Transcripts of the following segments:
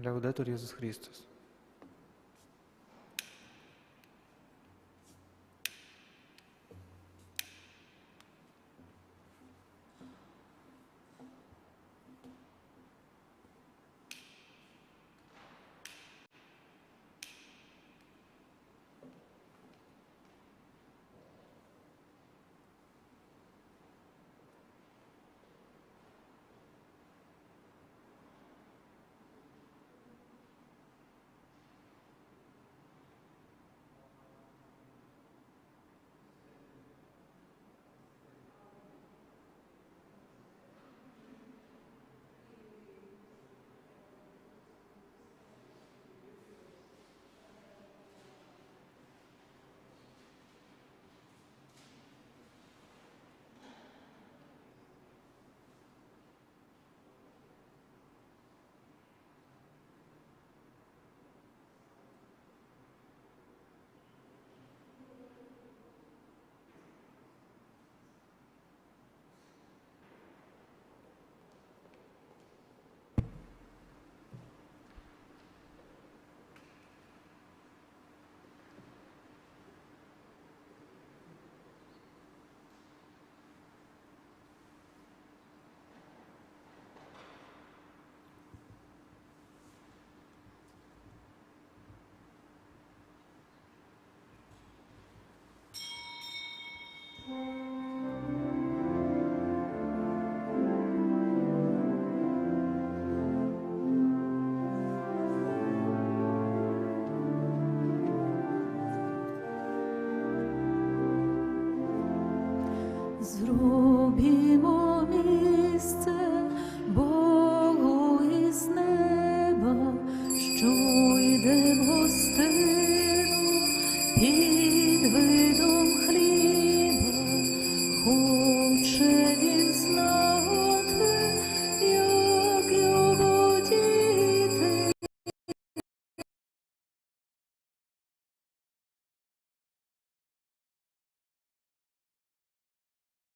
Liaudetur Jėzus Kristus.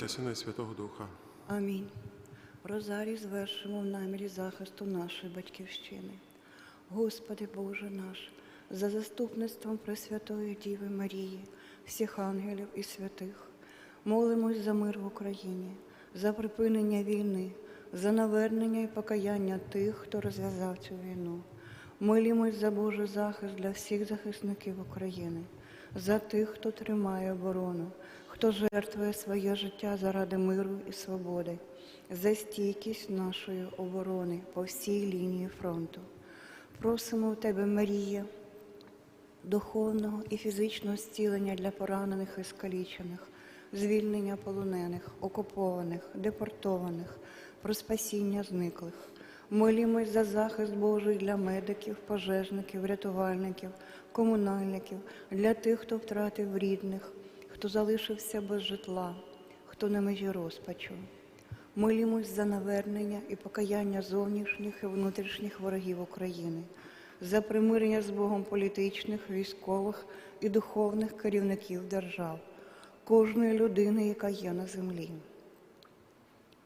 Отця Сина і Святого Духа. Амінь. Розарій звершимо в намірі захисту нашої батьківщини. Господи Боже наш, за заступництвом Пресвятої Діви Марії, всіх ангелів і святих, молимось за мир в Україні, за припинення війни, за навернення і покаяння тих, хто розв'язав цю війну. Молімось за Божий захист для всіх захисників України, за тих, хто тримає оборону, хто жертвує своє життя заради миру і свободи, за стійкість нашої оборони по всій лінії фронту. Просимо у Тебе, Марія, духовного і фізичного зцілення для поранених і скалічених, звільнення полонених, окупованих, депортованих, про спасіння зниклих. Молімось за захист Божий для медиків, пожежників, рятувальників, комунальників, для тих, хто втратив рідних, хто залишився без житла, хто на межі розпачу. Молімось за навернення і покаяння зовнішніх і внутрішніх ворогів України, за примирення з Богом політичних, військових і духовних керівників держав, кожної людини, яка є на землі.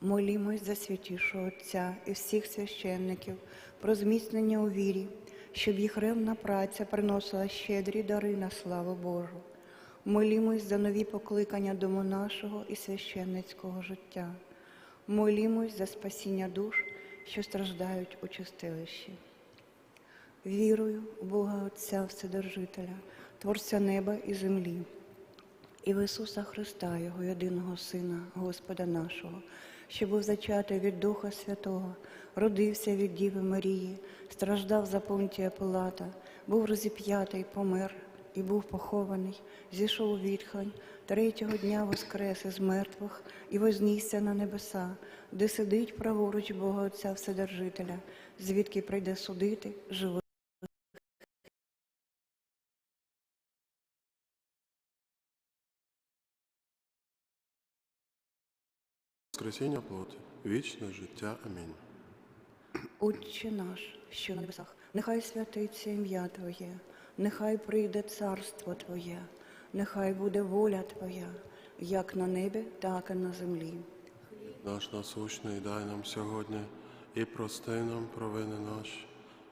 Молімось за святішого Отця і всіх священників про зміцнення у вірі, щоб їх ревна праця приносила щедрі дари на славу Божу. Молімось за нові покликання до монашого і священницького життя. Молімось за спасіння душ, що страждають у чистилищі. Вірую в Бога Отця Вседержителя, Творця неба і землі, і в Ісуса Христа, Його єдиного Сина, Господа нашого, що був зачатий від Духа Святого, родився від Діви Марії, страждав за Понтія Пилата, був розіп'ятий, помер і був похований, зійшов у відхлень, третього дня воскрес із мертвих і вознісся на небеса, де сидить праворуч Бога Отця Вседержителя, звідки прийде судити живих. Воскресіння плоті, вічне життя. Амінь. Отче наш, що на небесах, нехай святиться ім'я Твоє, нехай прийде царство Твоє, нехай буде воля Твоя, як на небі, так і на землі. Наш насущний дай нам сьогодні і прости нам провини наші,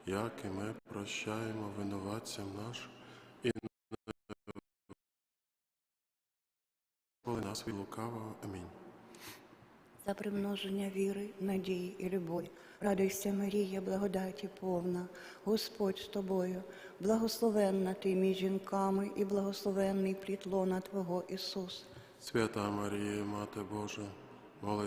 як і ми прощаємо винуватцям нашим, і не нас від лукавого. Амінь. За примноження віри, надії і любові. Радуйся, Марія, благодаті повна, Господь з тобою, благословенна ти між жінками і благословенний плід лона Твого Ісус. Свята Марія, Мати Божа, моли